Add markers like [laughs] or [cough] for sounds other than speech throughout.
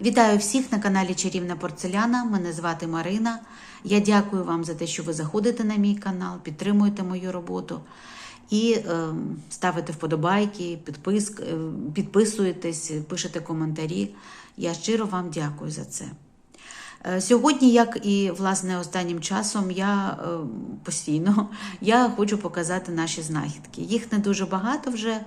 Вітаю всіх на каналі Чарівна Порцеляна. Мене звати Марина. Я дякую вам за те, що ви заходите на мій канал, підтримуєте мою роботу і е, ставите вподобайки, підпис, е, підписуєтесь, пишете коментарі. Я щиро вам дякую за це. Е, Сьогодні, як і власне останнім часом, я е, постійно [laughs] я хочу показати наші знахідки. Їх не дуже багато вже.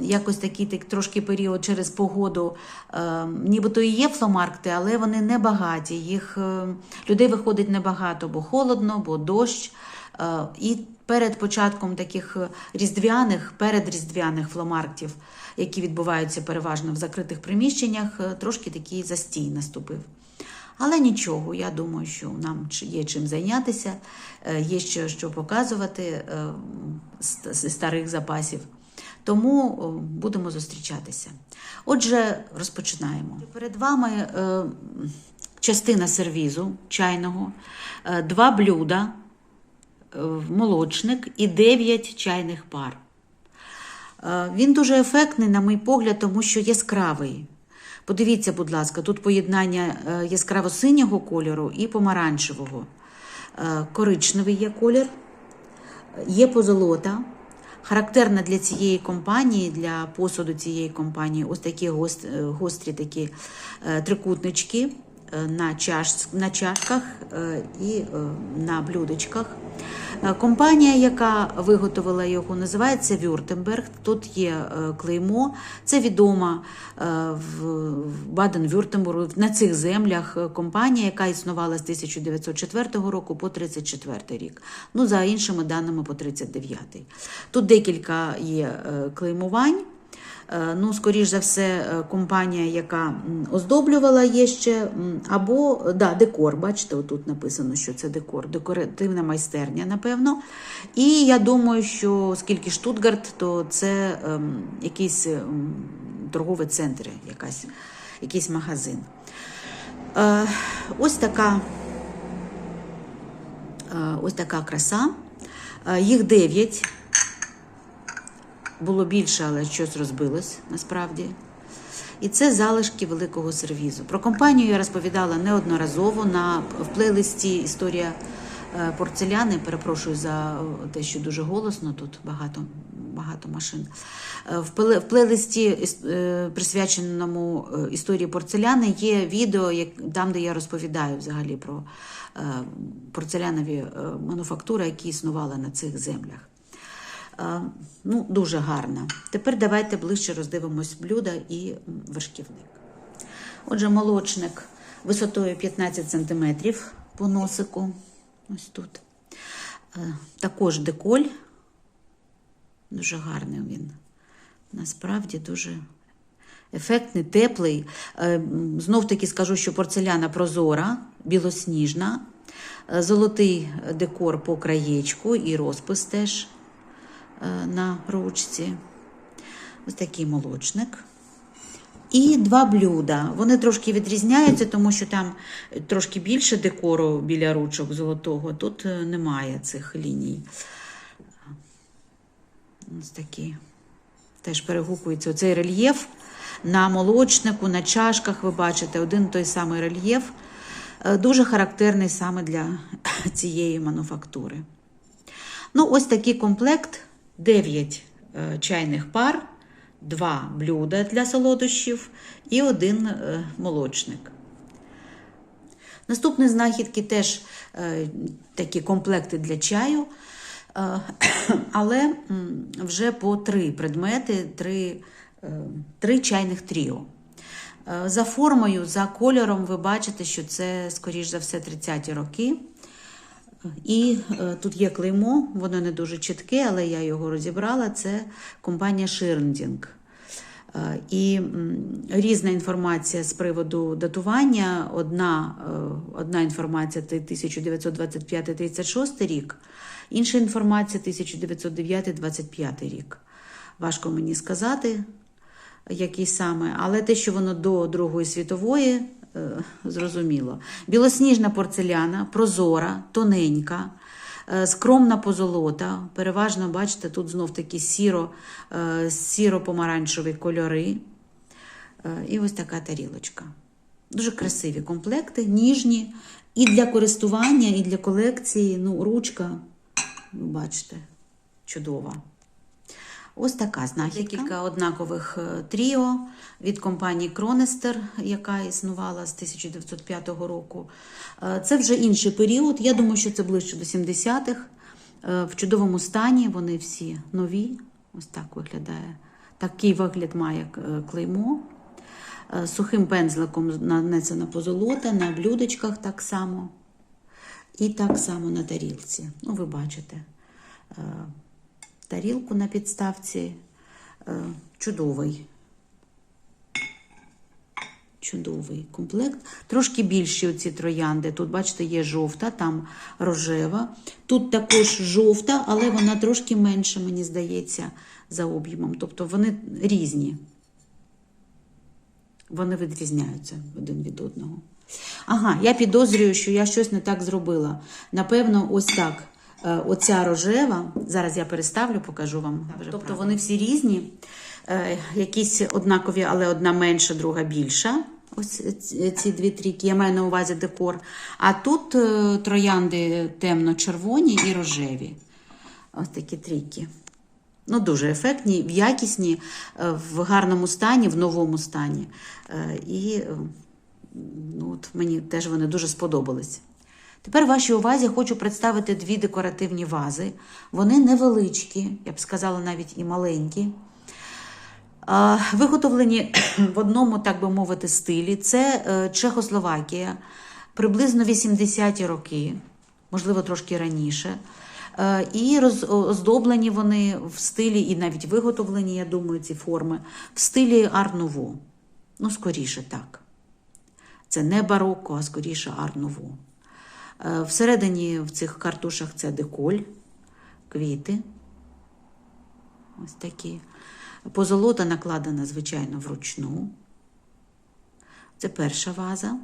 Якось такий так, трошки період через погоду, е, нібито і є фломаркти, але вони не багаті. Їх е, людей виходить небагато, бо холодно, бо дощ. Е, і перед початком таких різдвяних, передріздвяних фломарктів, які відбуваються переважно в закритих приміщеннях, е, трошки такий застій наступив. Але нічого, я думаю, що нам є чим зайнятися, е, є що, що показувати е, з старих запасів. Тому будемо зустрічатися. Отже, розпочинаємо. Перед вами е, частина сервізу чайного, е, два блюда, е, молочник і 9 чайних пар. Е, Він дуже ефектний, на мій погляд, тому що яскравий. Подивіться, будь ласка, тут поєднання е, яскраво-синього кольору і помаранчевого. Е, Коричневий є колір, є позолота. Характерна для цієї компанії, для посуду цієї компанії, ось такі е, гострі такі трикутнички на, чаш, на чашках е, і е, на блюдечках. Е, Компанія, яка виготовила його, називається Вюртемберг. Тут є клеймо. Це відома в Баден-Вюртембургу на цих землях компанія, яка існувала з 1904 року по 1934 рік. Ну, за іншими даними, по 39. Тут декілька є клеймувань. Е, Ну, скоріш за все, е, компанія, яка оздоблювала є ще, або да, декор. Бачите, отут написано, що це декор, декоративна майстерня, напевно. І я думаю, що оскільки Штутгарт, то це ем, якийсь ем, торговий центр, якась, якийсь магазин. Е, ось така Е, Ось така краса. Е, Їх дев'ять. Було більше, але щось розбилось насправді. І це залишки великого сервізу. Про компанію я розповідала неодноразово на в плейлисті Історія е, порцеляни. Перепрошую за е, те, що дуже голосно тут багато, багато машин. Е, В плейлисті присвяченому історії порцеляни є відео, там, де я розповідаю взагалі про порцелянові мануфактури, які існували на цих землях. Ну, дуже гарна. Тепер давайте ближче роздивимось блюда і вершківник. Отже, молочник висотою 15 см по носику. Ось тут. Е, Також деколь. Дуже гарний він. Насправді дуже ефектний, теплий. Е, Знов таки скажу, що порцеляна прозора, білосніжна, Е, золотий декор по краєчку і розпис теж на ручці. Ось такий молочник. І два блюда. Вони трошки відрізняються, тому що там трошки більше декору біля ручок золотого. Тут е, немає цих ліній. Ось такі. Теж перегукується оцей рельєф. На молочнику, на чашках ви бачите один той самий рельєф. Е, Дуже характерний саме для [coughs] цієї мануфактури. Ну, ось такий комплект: 9 е, чайних пар, 2 блюда для солодощів і один е, молочник. Наступні знахідки теж е, такі комплекти для чаю, [coughs] але вже по три предмети, три, три чайних тріо. За формою, за кольором ви бачите, що це, скоріш за все, 30-ті роки. І е, тут є клеймо, воно не дуже чітке, але я його розібрала. Це компанія Ширндінг. Е, І різна інформація з приводу датування. Одна, е, одна інформація це 1925-36 рік, інша інформація 1909-25 рік. Важко мені сказати, який саме, але те, що воно до Другої світової, зрозуміло. Білосніжна порцеляна, прозора, тоненька, е, скромна позолота. Переважно, бачите, тут знов такі сіро, е, сіро-помаранчеві кольори. Е, І ось така тарілочка. Дуже красиві комплекти, ніжні. І для користування, і для колекції. Ну, ручка, бачите, чудова. Ось така знахідка. Кілька однакових е, тріо від компанії Кронестер, яка існувала з 1905 року. Е, Це вже інший період. Я думаю, що це ближче до 70-х. Е, В чудовому стані вони всі нові. Ось так виглядає. Такий вигляд має клеймо. Сухим пензликом нанесена позолота, на блюдечках так само. І так само на тарілці. Ну, ви бачите тарілку на підставці. Е, Чудовий. Чудовий комплект. Трошки більші оці троянди. Тут, бачите, є жовта, там рожева. Тут також жовта, але вона трошки менша, мені здається, за об'ємом. Тобто вони різні. Вони відрізняються один від одного. Ага, я підозрюю, що я щось не так зробила. Напевно, ось так. Е, Оця рожева, зараз я переставлю, покажу вам. тобто вони всі різні, е, якісь однакові, але одна менша, друга більша. Ось ці- дві трійки, я маю на увазі декор. А тут е, троянди темно-червоні і рожеві. Ось такі трійки. Ну, дуже ефектні, якісні, в гарному стані, в новому стані. І ну, от мені теж вони дуже сподобались. Тепер вашій увазі хочу представити дві декоративні вази. Вони невеличкі, я б сказала, навіть і маленькі. Виготовлені [clears throat] в одному, так би мовити, стилі. Це е, Чехословакія, приблизно 80-ті роки, можливо, трошки раніше. Е, І оздоблені вони в стилі, і навіть виготовлені, я думаю, ці форми, в стилі Ар-Нуво. Ну, скоріше так. Це не барокко, а скоріше Ар-Нуво. Е, Всередині в цих картушах це деколь, квіти. Ось такі. Позолота накладена, звичайно, вручну. Це перша ваза.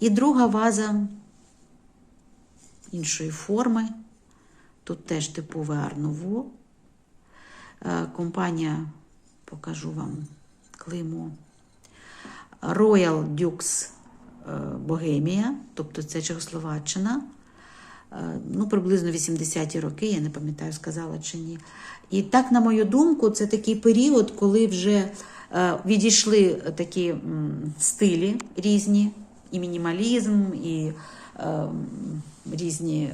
І друга ваза іншої форми. Тут теж типове Арново. Компанія, покажу вам клеймо. Royal Dukes е, Bohemia, тобто це Чехословаччина. Е, Ну, приблизно 80-ті роки, я не пам'ятаю, сказала чи ні. І так, на мою думку, це такий період, коли вже е, відійшли такі стилі різні, і мінімалізм, і різні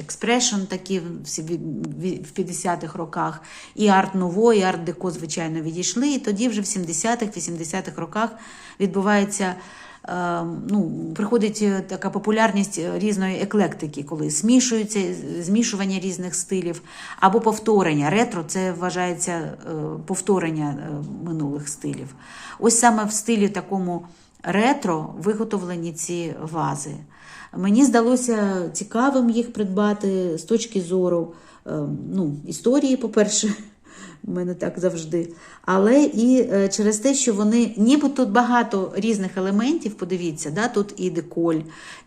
експрешн такі в 50-х роках, і арт-ново, і арт-деко, звичайно, відійшли. І тоді вже в 70-х, 80-х роках відбувається. Е, Ну, приходить е, така популярність е, різної еклектики, коли змішуються е, змішування різних стилів або повторення. Ретро це вважається е, повторення минулих стилів. Ось саме в стилі такому ретро виготовлені ці вази. Мені здалося цікавим їх придбати з точки зору е, ну, історії, по-перше, в мене так завжди. Але і е, через те, що вони, ніби тут багато різних елементів, подивіться, да? тут і деколь,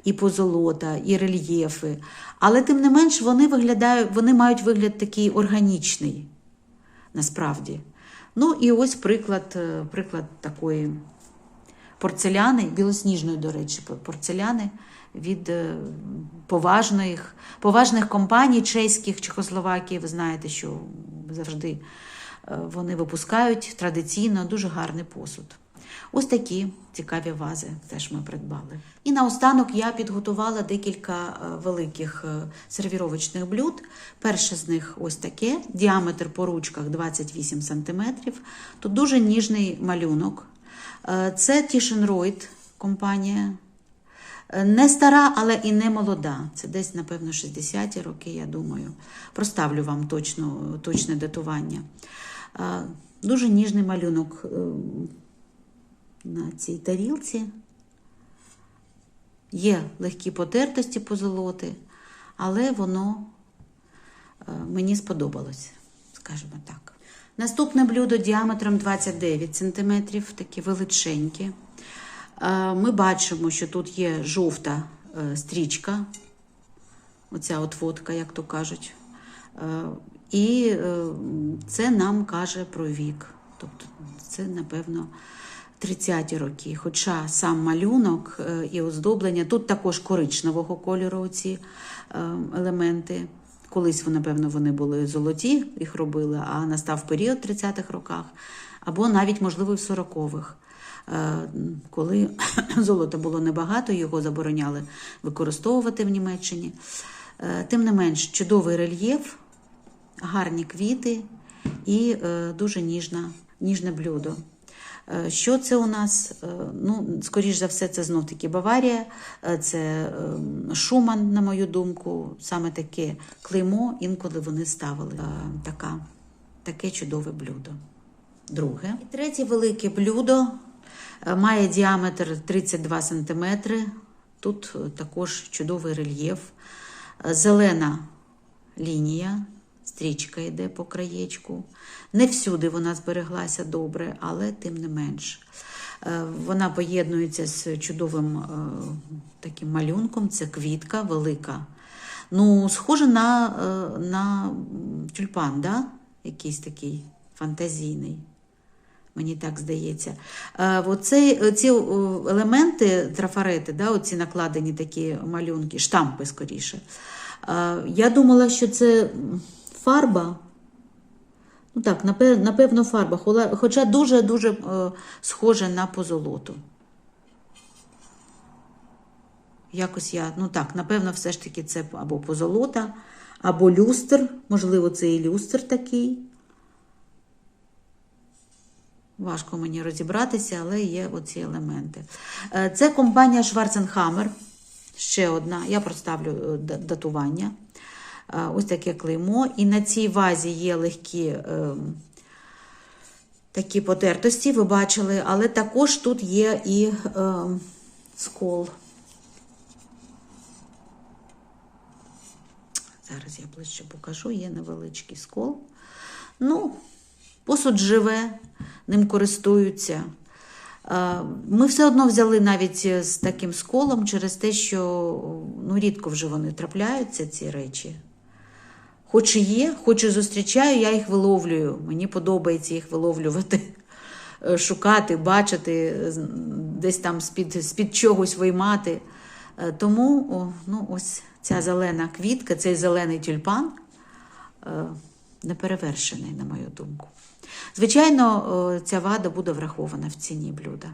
і позолота, і рельєфи. Але тим не менш вони виглядають, вони мають вигляд такий органічний, насправді. Ну і ось приклад, е, приклад такої порцеляни, білосніжної, до речі, порцеляни від е, поважних, поважних компаній чеських Чехословакії. Ви знаєте, що завжди е, вони випускають традиційно дуже гарний посуд. Ось такі цікаві вази теж ми придбали. І наостанок я підготувала декілька е, великих е, сервіровочних блюд. Перше з них ось таке: діаметр по ручках 28 см. Тут дуже ніжний малюнок. Це Тішенройд компанія. Не стара, але і не молода. Це десь, напевно, 60-ті роки, я думаю. Проставлю вам точно, точне датування. Дуже ніжний малюнок е, на цій тарілці. Є легкі потертості позолоти, але воно е, мені сподобалось, скажімо так. Наступне блюдо діаметром 29 см, таке величеньке. Е, Ми бачимо, що тут є жовта е, стрічка, оця от фотка, як то кажуть. Е, І це нам каже про вік. Тобто, це, напевно, 30-ті роки. Хоча сам малюнок і оздоблення, тут також коричневого кольору ці елементи. Колись, напевно, вони були золоті, їх робили, а настав період в 30-х роках, або навіть, можливо, в 40-х. Е, Коли [coughs] золота було небагато, його забороняли використовувати в Німеччині. Е, Тим не менш, чудовий рельєф, гарні квіти і е, дуже ніжна, ніжне блюдо. Що це у нас? Ну, скоріш за все, це знов таки Баварія, це е, Шуман, на мою думку, саме таке клеймо, інколи вони ставили така, таке чудове блюдо. Друге. І третє велике блюдо має діаметр 32 см. Тут е, також чудовий рельєф, Е, зелена лінія, стрічка йде по краєчку. Не всюди вона збереглася добре, але тим не менш. Е, Вона поєднується з чудовим е, таким малюнком, це квітка велика. Ну, схоже на, е, на тюльпан, да? якийсь такий фантазійний. Мені так здається. Е, Оцей, ці е, елементи трафарети, да, оці накладені такі малюнки, штампи скоріше. Е, Я думала, що це фарба. Ну так, напевно, фарба, хоча дуже-дуже е, схоже на позолоту. Якось я, ну так, напевно, все ж таки це або позолота, або люстр, можливо, це і люстр такий. Важко мені розібратися, але є оці елементи. Е, Це компанія Schwarzenhammer. Ще одна. Я проставлю е, датування. Е, Ось таке клеймо. І на цій вазі є легкі е, такі потертості, ви бачили, але також тут є і е, скол. Зараз я ближче покажу, є невеличкий скол. Ну, посуд живе, ним користуються. Е, Ми все одно взяли навіть з таким сколом через те, що ну, рідко вже вони трапляються, ці речі. Хоч і є, хоч і зустрічаю, я їх виловлюю. Мені подобається їх виловлювати, е, шукати, бачити, десь там з-під, з-під чогось виймати. Е, Тому о, ну, ось ця зелена квітка, цей зелений тюльпан неперевершений, на мою думку. Звичайно, е, ця вада буде врахована в ціні блюда.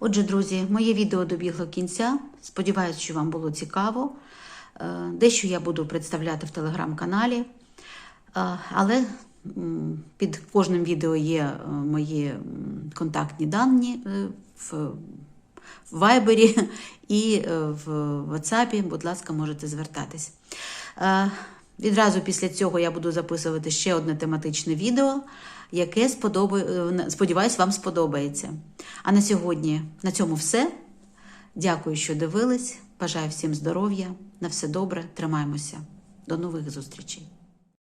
Отже, друзі, моє відео добігло кінця. Сподіваюсь, що вам було цікаво. Е, Дещо я буду представляти в телеграм-каналі, Е, але під кожним відео є мої контактні дані в Вайбері і в WhatsApp. Будь ласка, можете звертатись. Е, Відразу після цього я буду записувати ще одне тематичне відео, яке сподобає, сподіваюсь, вам сподобається. А на сьогодні на цьому все. Дякую, що дивились. Бажаю всім здоров'я. На все добре. Тримаємося. До нових зустрічей.